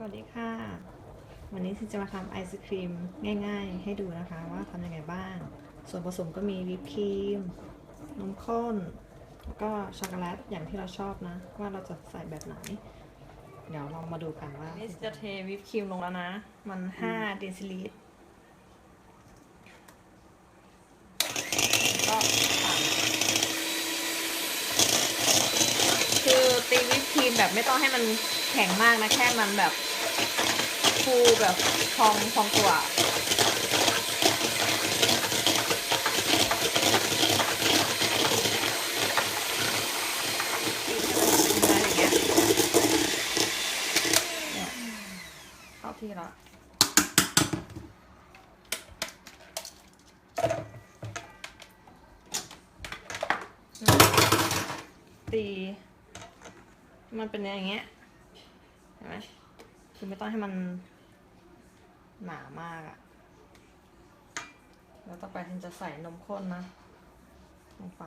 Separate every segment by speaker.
Speaker 1: ฉันจะมาทำไอศครีมง่าย ๆ ให้ดูนะคะว่าทำยังไงบ้าง ส่วนผสมก็มีวิปครีมนมข้น แล้วก็ช็อกโกแลตอย่างที่เราชอบนะ ว่าเราจะใส่แบบไหน เดี๋ยวลองมาดูกันว่านี่จะเทวิปครีมลงแล้วนะ มัน5เดซิลิตรก็คือตีวิปครีมแบบไม่ต้องให้มันแข็งมากนะ แค่มันแบบ ฟูแบบพองพองตัวตีให้มันเป็นเนื้ออย่างเงี้ยเนี่ยเข้าที่ละตี มันเป็นอย่างเงี้ย เห็นไหม คือไม่ต้องให้มันหนามากอะแล้วต่อไปฉันจะใส่นมข้นนะลงไป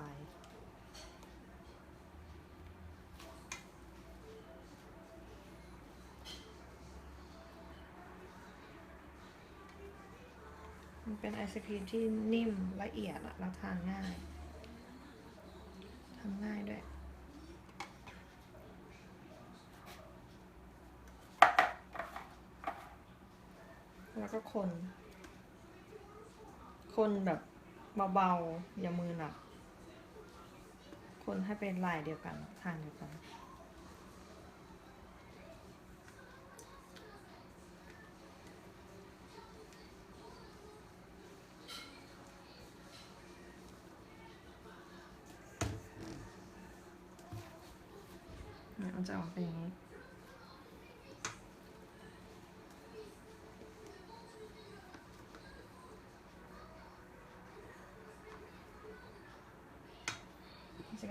Speaker 1: มันเป็นไอศครีมที่นิ่มละเอียดอะแล้วทานง่าย ทำง่ายด้วย แล้ว ก็คน คนแบบเบาๆ อย่ามือหนัก คนให้เป็นลายเดียวกัน ทางเดียวกัน เนี่ยมันจะออกเป็นอย่างนี้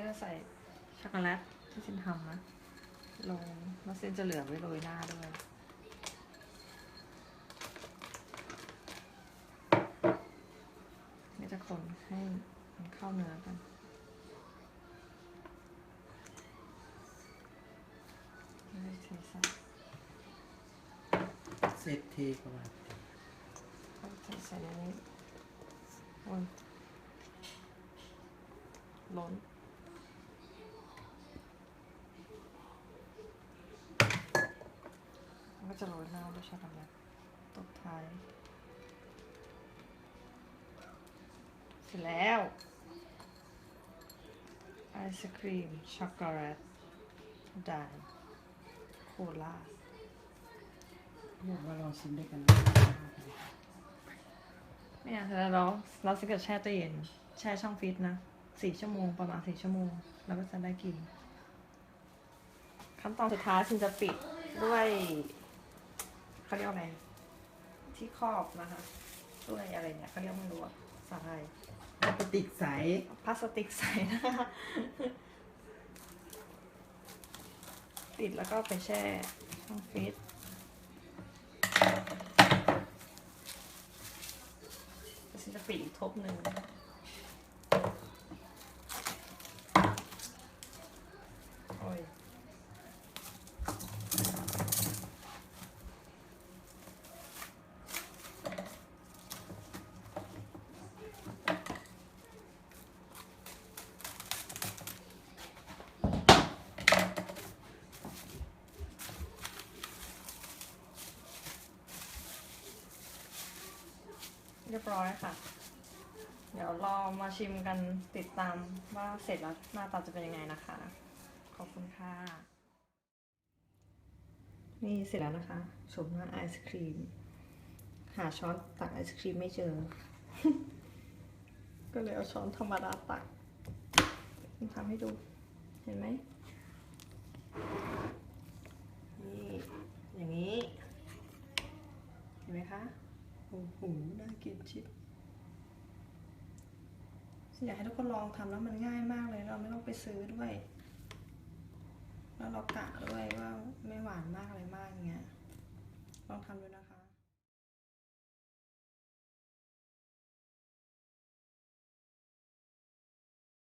Speaker 1: ก็จะใส่ช็อกโกแลตที่ฉันทำนะลงแล้วเส้นจะเหลือไว้โรยหน้าด้วยนี่จะคนให้มันเข้าเนื้อกันไม่ได้เทใส่
Speaker 2: เสร็จทีประมาณ
Speaker 1: ก็เทใส่ในนี้โอ้ยล้น มันก็ จะโรยหน้าด้วยช็อกโกแลตตบท้าย เสร็จแล้วไอศครีมช็อกโกแลตดานโคลา
Speaker 2: บอกว่าลองชิมด้วยกัน
Speaker 1: ไม่อยากแล้วเราเราจะเกิดแช่ตู้เย็นแช่ช่องฟรีซนะสี่ชั่วโมงประมาณสี่ชั่วโมง แล้วก็จะได้กิน ขั้นตอนสุดท้ายฉันจะปิดด้วย เขาเรียกว่าอะไรที่ครอบนะคะด้วยอะไรเนี่ยเขาเรียกไม่รู้อะสาไทย
Speaker 2: พลาสติกใส
Speaker 1: พลาสติกใส่นะคะปิดแล้วก็ไปแช่ช่องฟรีซแล้วฉันจะปิดอีกทบหนึ่ง เรียบร้อยค่ะ เดี๋ยวรอมาชิมกันติดตามว่าเสร็จแล้วหน้าตาจะเป็นยังไงนะคะ ขอบคุณค่ะ นี่เสร็จแล้วนะคะชมหน้าไอศครีม หาช้อนตักไอศครีมไม่เจอ ก็เลยเอาช้อนธรรมดาตักทำให้ดู เห็นไหมนี่ อย่างนี้ เห็นไหมคะ
Speaker 2: โอ้โห น่ากินชิบ
Speaker 1: อยากให้ทุกคนลองทำแล้วมันง่ายมากเลย เราไม่ต้องไปซื้อด้วย แล้วเรากะด้วยว่าไม่หวานมากอะไรมากอย่างเงี้ย ลองทำดูนะ